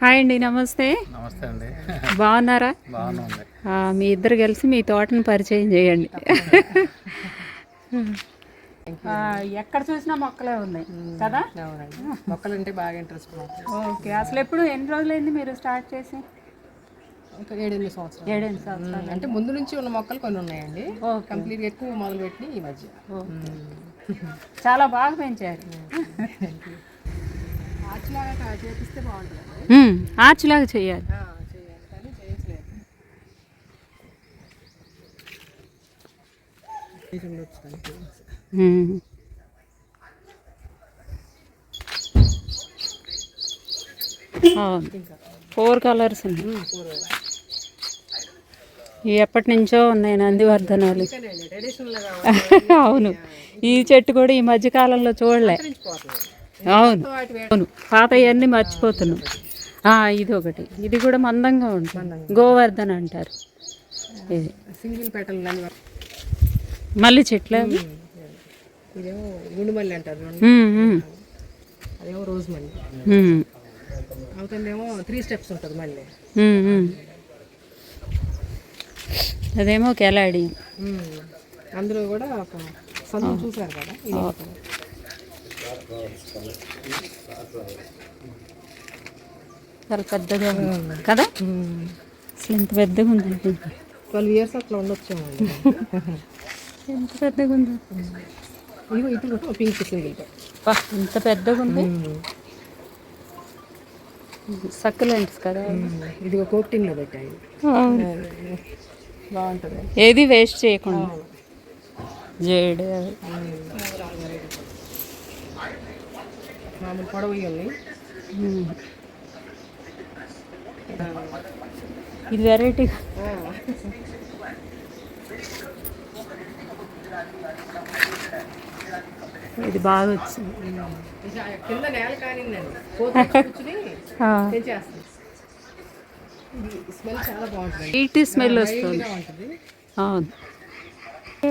Hi అండి నమస్తే. నమస్తే అండి. బాగున్నారా? మీ ఇద్దరు కలిసి మీ తోటను పరిచయం చేయండి. ఎక్కడ చూసినా మొక్కలే ఉన్నాయి కదా? అవునండి. మొక్కలంటే బాగా ఇంట్రెస్ట్ ఓకే అసలు ఎప్పుడు ఎన్ని రోజులైంది మీరు స్టార్ట్ చేసి? ఒక ఏడెనిమిది సంవత్సరాలు. ఏడెనిమిది సంవత్సరాలు. అంటే ముందు నుంచి ఉన్న మొక్కలు కొన్ని ఉన్నాయండి. కంప్లీట్గా ఎక్కువ మొదలు పెట్టి ఈ మధ్య. చాలా బాగా పెంచారు. ఆచిలాగా చేపిస్తే బాగుంటుంది ఉమ్, ఆర్చిలాగా చేయాలి. ఫోర్ కలర్స్ ఉన్నాయి ఇవి ఎప్పటి నుంచో ఉన్నాయి నందివర్ధనాలు. అవును. ఈ చెట్టు కూడా ఈ మధ్య కాలంలో చూడలే. అవును. అవును. పాత అన్నీ మర్చిపోతున్నాం ఇది ఒకటి. ఇది కూడా మందంగా ఉంటుంది. గోవర్ధన్ అంటారు. ఇది. సింగిల్ పెటల్ చెట్లు ఇదేమో మల్లి అంటారు ఉమ్, అదేమో రోజ్ మల్లి. త్రీ స్టెప్స్ ఉంటుంది మళ్ళీ. అదేమో కెలాడియం అందులో కూడా సందు చూసారు కదా. చాలా పెద్దగా ఉంది కదా? అసలు ఇంత పెద్దగా ఉంది. ట్వెల్వ్ ఇయర్స్ అట్లా ఉండొచ్చేమో ఎంత పెద్దగా ఉంది. ఇటు పింక్ సింగిల్ ఇంత పెద్దగా ఉంది. సక్కులెంట్స్ కదా. ఇది. ఒక పెట్టాయి. బాగుంటుంది. ఏది వేస్ట్ చేయకుండా. జేడు. మామూలు పొడవు ఉమ్. ఇది వెరైటీ ఇది బాగా వచ్చింది. కింద నేల కానిందండి. ఇది స్మెల్ చాలా బాగుంటుంది. నీటి స్మెల్ వస్తుంది. అవును.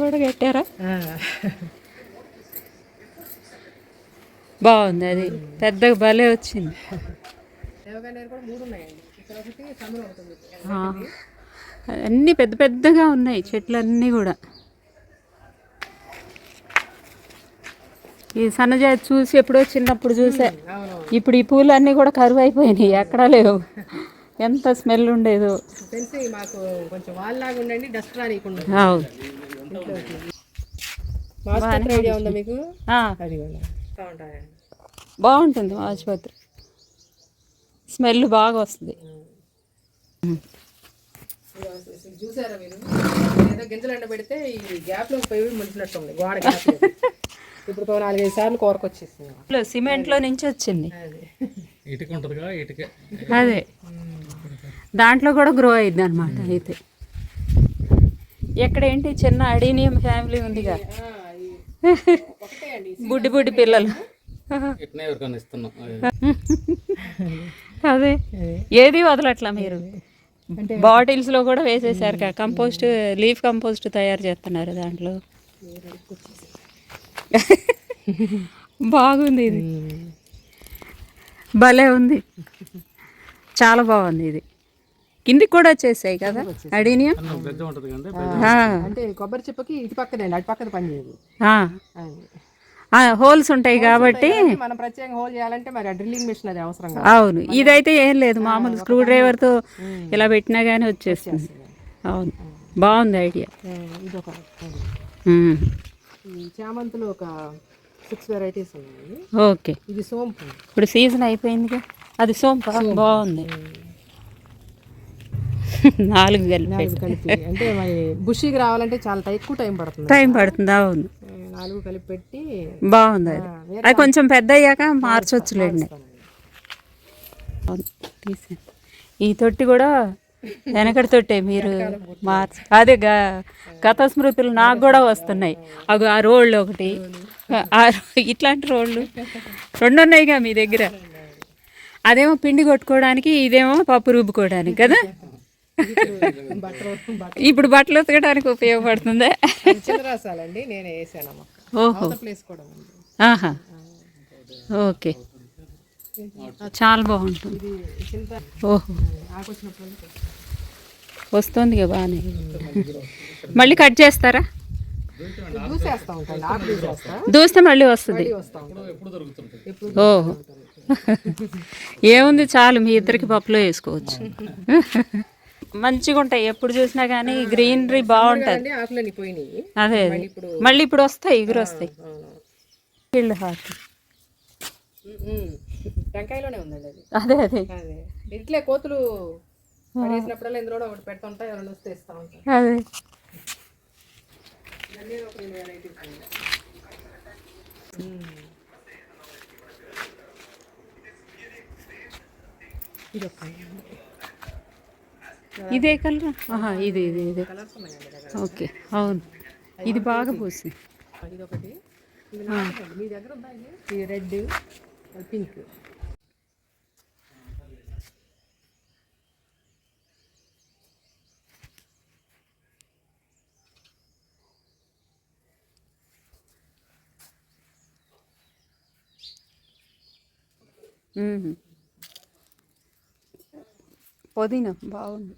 కూడా కట్టారా? బాగుంది అది. పెద్దగా భలే వచ్చింది. అన్నీ పెద్ద పెద్దగా ఉన్నాయి చెట్లు అన్నీ కూడా. ఈ సన్నజాతి చూసి ఎప్పుడో చిన్నప్పుడు చూసా. ఇప్పుడు ఈ పూలు అన్నీ కూడా కరువు అయిపోయినాయి ఎక్కడా లేవు. ఎంత స్మెల్ ఉండేదో. మాకు కొంచెం వాళ్ళలాగా ఉండండి డస్ట్ రానియకుండా అవును. మీకు? బాగుంటుంది ఆసుపత్రి. స్మెల్ బాగా వస్తుంది. చూసారా మీరు? ఏదో గింజలు ఎండ పెడితే ఈ గ్యాప్లో పోయి మలిచినట్టు ఉంది గోడ ఇప్పుడు నాలుగైదు సార్లు కోరకొచ్చేసింది. లో సిమెంట్లో నుంచి వచ్చింది. అది. ఇటుక ఉంటుందిగా ఇటుక. అదే. దాంట్లో కూడా గ్రో అయింది అనమాట అయితే. ఎక్కడ ఏంటి? చిన్న అడీనియం ఫ్యామిలీ ఉందిగా. బుడ్డి బుడ్డి పిల్లలు. అదే. ఏది వదలట్లా మీరు? బాటిల్స్లో కూడా వేసేసారు కదా కంపోస్ట్ లీఫ్ కంపోస్ట్ తయారు చేస్తున్నారు దాంట్లో. బాగుంది ఇది. భలే ఉంది. చాలా బాగుంది ఇది. కిందికి కూడా వచ్చేసాయి కదా? ఆ, అంటే కొబ్బరి చిప్పకి ఇటు పక్కదండి అటు పక్కది పని చేయదు. ఆ. అది. ఆ, హోల్స్ ఉంటాయి కాబట్టి మనం ప్రత్యేకంగా హోల్ చేయాలంటే మరి ఆ డ్రిల్లింగ్ మిషన్ అది అవసరం అవును ఇదైతే ఏం లేదు మామూలు స్క్రూ డ్రైవర్తో ఇలా పెట్టినా కానీ వచ్చేస్తుంది. అవును బాగుంది ఐడియా. ఇది. ఒక చామంతులు ఒక సిక్స్ వెరైటీస్ ఉన్నాయి. ఓకే. ఇది సోంపు. ఇప్పుడు సీజన్ అయిపోయిందిగా అది సోంప. బాగుంది. నాలుగు కలిపి. అంటే మరి బుషికి రావాలంటే చాలా ఎక్కువ టైం పడుతుంది. టైం పడుతుంది అవును. నాలుగు కలిపి పెట్టి బాగుంది అది. అది కొంచెం పెద్ద అయ్యాక మార్చొచ్చులేండి. ఈ తొట్టి కూడా వెనకటి తొట్టే మీరు మార్చ అదే గత స్మృతులు నాకు కూడా వస్తున్నాయి. అగో ఆ రోళ్ళు ఒకటి. ఇట్లాంటి రోళ్ళు. రెండు ఉన్నాయిగా మీ దగ్గర. అదేమో పిండి కొట్టుకోవడానికి ఇదేమో పప్పు రుబ్బుకోవడానికి కదా? ఇప్పుడు బట్టలు ఉతకడానికి ఉపయోగపడుతుందా? నేనే వేసానమ్మా. ఓహో. ప్లేస్ కూడా ఉంది. ఆహా. ఓకే. చాలా బాగుంటుంది. ఓహో. వస్తుంది బాగానే. మళ్ళీ కట్ చేస్తారా? దూస్తే మళ్ళీ వస్తుంది. వస్తా ఉంటాను. ఎప్పుడు దొరుకుతుంటుంది? ఎప్పుడు ఓ ఏముంది చాలు మీ ఇద్దరికి పప్పులో వేసుకోవచ్చు. మంచిగా ఉంటాయి. ఎప్పుడు చూసినా కానీ గ్రీనరీ బాగుంటుంది. అదే మళ్ళీ ఇప్పుడు వస్తాయి ఎగురు వస్తాయి. Field heart. ఉమ్. టెంకాయలోనే ఉందండి అది. అదే అదే. అదే. ఇట్లే కోతులు ఇందులో ఒకటి ఎవరైనా వస్తే ఇస్తా అదే. ఇది ఒక ఇదే కలర్? ఆహా ఇది ఇది ఇది. ఓకే అవును. ఇది బాగా పూసింది ఇది. మీ దగ్గర రెడ్ పింక్. మ్మ్. పుదీనా? బాగుంది.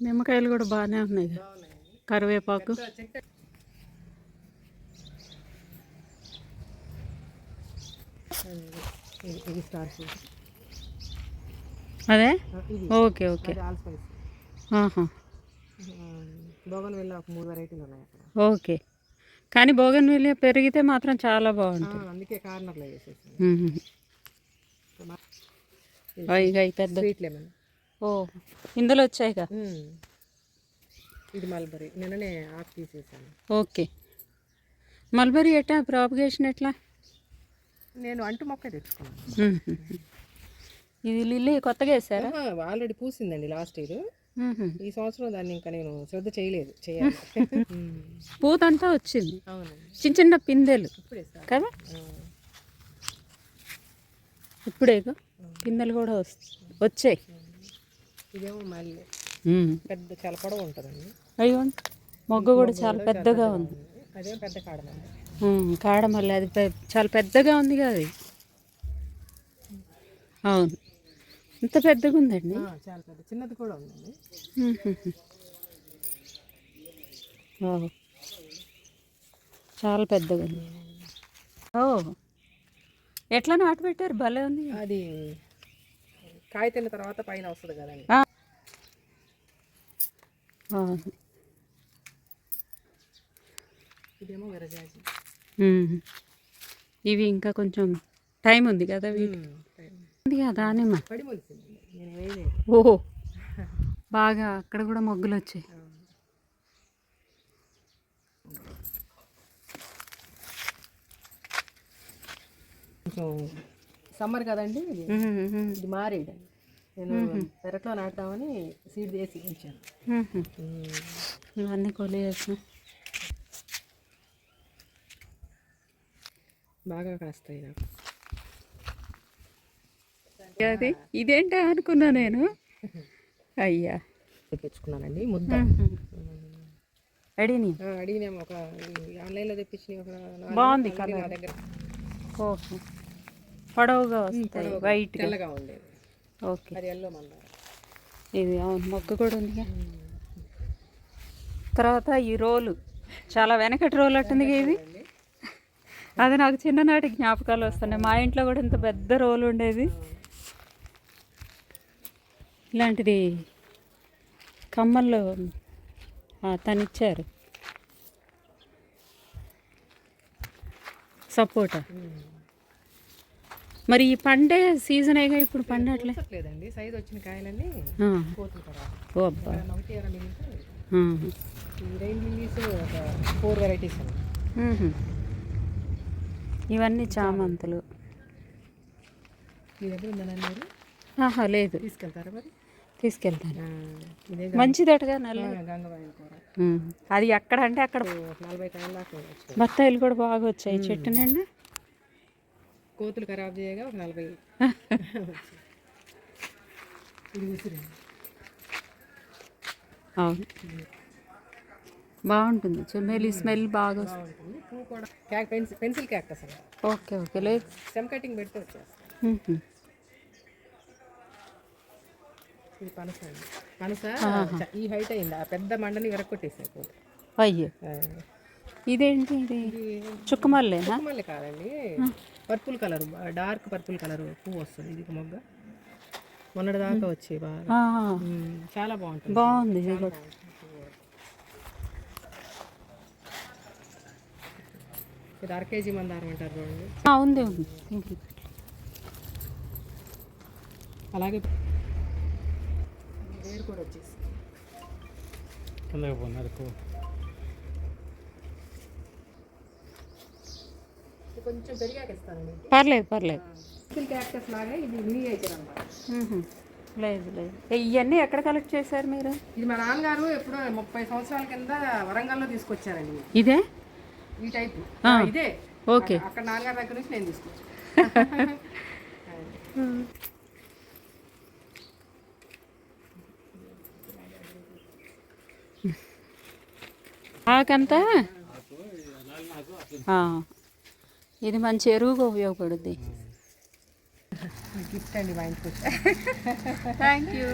నిమ్మకాయలు కూడా బాగానే ఉన్నాయి. కరివేపాకు. ఇది స్టార్స్ అదే? ఓకే ఓకే అది ఆల్ స్పైస్. ఆహా. బోగన్ వెళ్ళి ఒక మూడు వెరైటీలు ఉన్నాయి అక్కడ. ఓకే. కానీ బోగన్ విలియ పెరిగితే మాత్రం చాలా బాగుంటుంది. అందుకే కార్నర్లో వేసేసి పెద్ద లెమన్. ఓ ఇందులో వచ్చాయిగా? ఇది మల్బరీ. నిన్ననే ఆకు తీసేసాను. ఓకే. మల్బరీ ఎట్లా ప్రాపగేషన్ ఎట్లా? నేను అంటు మొక్క తెచ్చుకున్నాను. ఇది లిల్లీ కొత్తగా వేసారా? ఆల్రెడీ పూసిందండి లాస్ట్ ఇయర్. ఈ సంవత్సరం దాన్ని ఇంకా నేను శ్రద్ధ చేయలేదు చేయాలి. పూతంతా వచ్చింది. చిన్న చిన్న పిందెలు. ఇప్పుడే కదా? ఇప్పుడేగా? పిందెలు కూడా వస్తాయి వచ్చాయి. ఇదేమో మళ్ళీ. పెద్ద చాలా పొడవు ఉంటుందండి. అయ్యో మొగ్గ కూడా చాలా పెద్దగా ఉంది. అదేం పెద్ద మ్మ్. కాడ మళ్ళీ అది చాలా పెద్దగా ఉంది కదా అది అవును. ఇంత పెద్దగా ఉందండి చాలా పెద్ద చిన్నది కూడా ఉందండి. చాలా పెద్దగా ఉంది ఓ ఎట్లా నాటు పెట్టారు? భలే ఉంది. అది కాయ తిన్న తర్వాత పైన వస్తుంది కదండి. ఇదేమో విరజాజి. ఇవి ఇంకా కొంచెం టైం ఉంది కదా వీటికి. వేయలేదు. ఓహో. బాగా అక్కడ కూడా మొగ్గులు వచ్చాయి. సమ్మర్ కదండి. ఇది మారేడండి నేను పెరట్లో నాటుదామని సీడ్ వేసి ఉంచాను. ఇవన్నీ కొలియేసిన బాగా కాస్తాయి నాకు. అది ఇదేంటా అనుకున్నా నేను? అయ్యా. తెప్పించుకున్నానండి ముద్ద. అడిని ఆ, అడిగినాము ఒక ఆన్లైన్లో తెప్పించిన బాగుంది కలర్. దగ్గర. ఓహో పొడవుగా వస్తాయి వైట్గా తెల్లగా ఉండేది ఓకే. అది ఎల్లో మందార ఇది అవును మొగ్గ కూడా ఉందిగా. తర్వాత ఈ రోలు. చాలా వెనకటి రోలు అట్టుంది ఇది అది నాకు చిన్ననాటి జ్ఞాపకాలు వస్తున్నాయి. మా ఇంట్లో కూడా ఇంత పెద్ద రోలు ఉండేది ఇలాంటిది ఖమ్మంలో ఆ, తను ఇచ్చారు సపోటా. మరి ఈ పండే సీజనేగా ఇప్పుడు పండట్లే? లేదండి సైజ్ వచ్చిన కాయలన్నీ ఓ అబ్బా. లిల్లీస్ ఒక ఫోర్ వెరైటీస్. ఇవన్నీ చామంతులు. మీ దగ్గర ఉందా లేదు. తీసుకెళ్తారా మరి? తీసుకెళ్తాను మంచిదటగా నల్ల. అది ఎక్కడ అంటే అక్కడ బత్తాయిలు కూడా బాగా వచ్చాయి. చెట్టు నిండా? కోతులు ఖరాబ్ చేయగా ఒక నలభై. అవును. బాగుంటుంది. చెమ్మేలి స్మెల్ బాగా వస్తుంది. కూడా పెన్సిల్ క్యాక్టస్ ఓకే ఓకే. లేదు స్టెమ్ కటింగ్ పెడితే వచ్చేస్తుంది. ఇది పనస అండి పనస ఈ హైట్ అయింది. ఆ పెద్ద మండని కోతులు అయ్యో. ఇదేంటి ఇది? చుక్కమల్లేనా? మళ్ళీ కాదండి. Purple colour dark purple colour పువ్వు వస్తుంది ఇది మొగ్గ. మొన్నటి దాకా వచ్చి బాగా. చాలా బాగుంటుంది. బాగుంది. ఇది అర కేజీ మందారం అంటారు చూడండి. ఉంది ఉంది. అలాగే వేరు కూడా వచ్చేసి. కిందకి పోయినారు కొంచెం పెరిగాక ఇస్తానండి పర్లేదు. పర్లేదు క్యాక్టస్ లాగా ఇది మినియేచర్. లేదు లేదు. ఇవన్నీ ఎక్కడ కలెక్ట్ చేశారు మీరు? ఇది మా నాన్నగారు ఎప్పుడో ముప్పై సంవత్సరాల కింద వరంగల్లో తీసుకొచ్చారండి. ఇదే? ఈ టైప్. ఇదే. ఓకే. అక్కడ నాన్నగారి దగ్గర నుంచి నేను తీసుకొచ్చాను. ఆకంతా. ఇది మంచి ఎరువుగా ఉపయోగపడుద్ది. గిఫ్ట్ అండి మా ఇంటికి థ్యాంక్ యూ